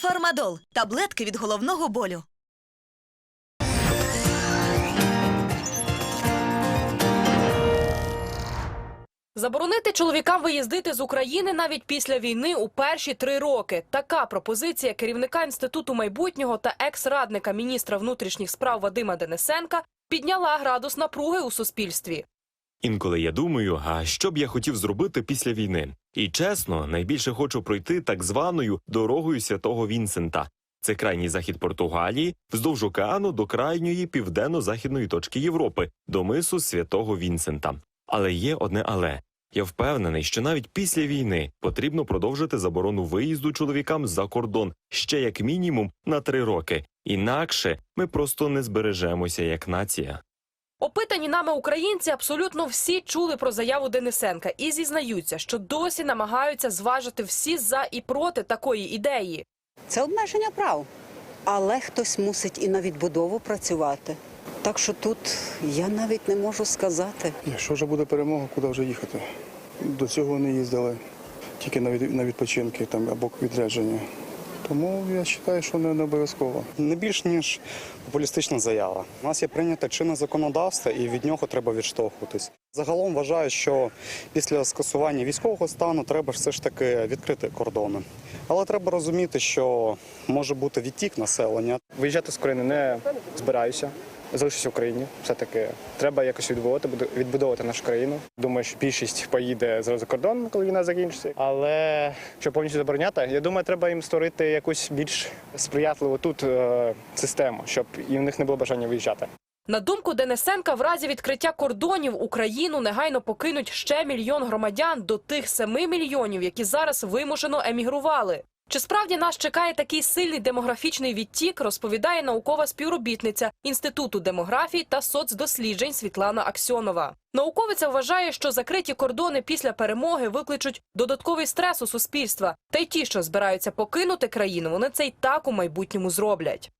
Фармадол таблетки від головного болю. Заборонити чоловікам виїздити з України навіть після війни у перші три роки. Така пропозиція керівника інституту майбутнього та екс-радника міністра внутрішніх справ Вадима Денисенка підняла градус напруги у суспільстві. Інколи я думаю, а що б я хотів зробити після війни? І чесно, найбільше хочу пройти так званою дорогою святого Вінсента. Це крайній захід Португалії, вздовж океану до крайньої південно-західної точки Європи, до мису святого Вінсента. Але є одне але. Я впевнений, що навіть після війни потрібно продовжити заборону виїзду чоловікам за кордон ще як мінімум на три роки. Інакше ми просто не збережемося як нація. Опитані нами українці абсолютно всі чули про заяву Денисенка і зізнаються, що досі намагаються зважити всі за і проти такої ідеї. Це обмеження прав. Але хтось мусить і на відбудову працювати. Так що тут я навіть не можу сказати. Якщо вже буде перемога, куди вже їхати? До цього вони їздили тільки на, від, на відпочинки там, або відрядження. Тому я вважаю, що не, обов'язково. не більш ніж популістична заява. У нас є прийнято чинне законодавство, і від нього треба відштовхуватись. Загалом вважаю, що після скасування військового стану треба все ж таки відкрити кордони. Але треба розуміти, що може бути відтік населення. Виїжджати з України не збираюся. Залишуся в Україні. Все-таки треба якось відбудовувати, буду- відбудовувати нашу країну. Думаю, що більшість поїде зараз за кордон, коли війна закінчиться. Але щоб повністю забороняти, я думаю, треба їм створити якусь більш сприятливу тут е, систему, щоб і в них не було бажання виїжджати. На думку Денисенка, в разі відкриття кордонів Україну негайно покинуть ще мільйон громадян до тих семи мільйонів, які зараз вимушено емігрували. Чи справді нас чекає такий сильний демографічний відтік, розповідає наукова співробітниця Інституту демографії та соцдосліджень Світлана Аксьонова. Науковиця вважає, що закриті кордони після перемоги викличуть додатковий стрес у суспільства. Та й ті, що збираються покинути країну, вони це й так у майбутньому зроблять.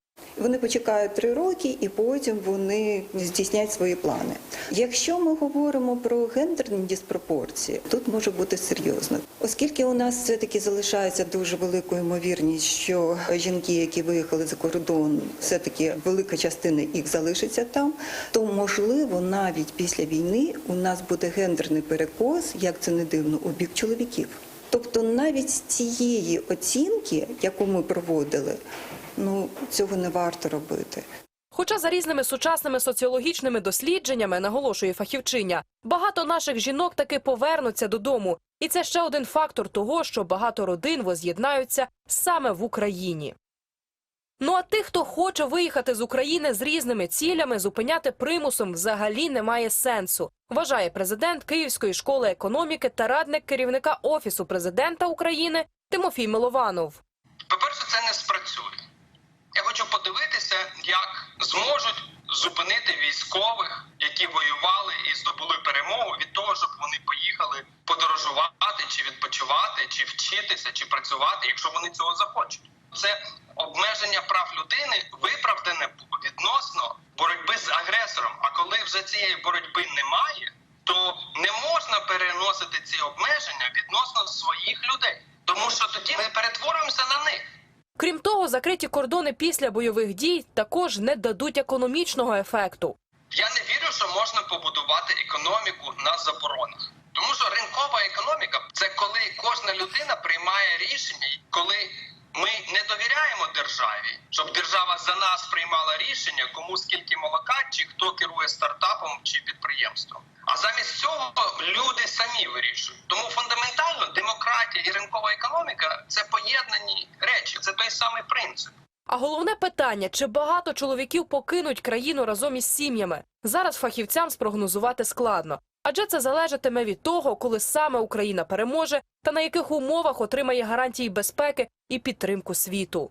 Вони почекають три роки і потім вони здійснять свої плани. Якщо ми говоримо про гендерні диспропорції, тут може бути серйозно, оскільки у нас все таки залишається дуже великою ймовірність, що жінки, які виїхали за кордон, все таки велика частина їх залишиться там, то можливо навіть після війни у нас буде гендерний перекос, як це не дивно, у бік чоловіків. Тобто навіть цієї оцінки, яку ми проводили, ну цього не варто робити. Хоча за різними сучасними соціологічними дослідженнями, наголошує фахівчиня, багато наших жінок таки повернуться додому. І це ще один фактор того, що багато родин воз'єднаються саме в Україні. Ну а тих, хто хоче виїхати з України з різними цілями, зупиняти примусом взагалі немає сенсу, вважає президент Київської школи економіки та радник керівника Офісу президента України Тимофій Милованов. По-перше, це не спрацює. Я хочу подивитися, як зможуть зупинити військових, які воювали і здобули перемогу від того, щоб вони поїхали подорожувати, чи відпочивати, чи вчитися, чи працювати, якщо вони цього захочуть. Це обмеження прав людини виправдане відносно боротьби з агресором. А коли вже цієї боротьби немає, то не можна переносити ці обмеження відносно своїх людей, тому що тоді ми перетворюємося на них. Крім того, закриті кордони після бойових дій також не дадуть економічного ефекту. Я не вірю, що можна побудувати економіку на заборонах. Тому що ринкова економіка це коли кожна людина приймає рішення, коли ми не довіряємо державі, щоб держава за нас приймала рішення, кому скільки молока, чи хто керує стартапом чи підприємством. А замість цього люди самі вирішують. Тому демократія і ринкова економіка це поєднані речі, це той самий принцип. А головне питання: чи багато чоловіків покинуть країну разом із сім'ями? Зараз фахівцям спрогнозувати складно, адже це залежатиме від того, коли саме Україна переможе та на яких умовах отримає гарантії безпеки і підтримку світу.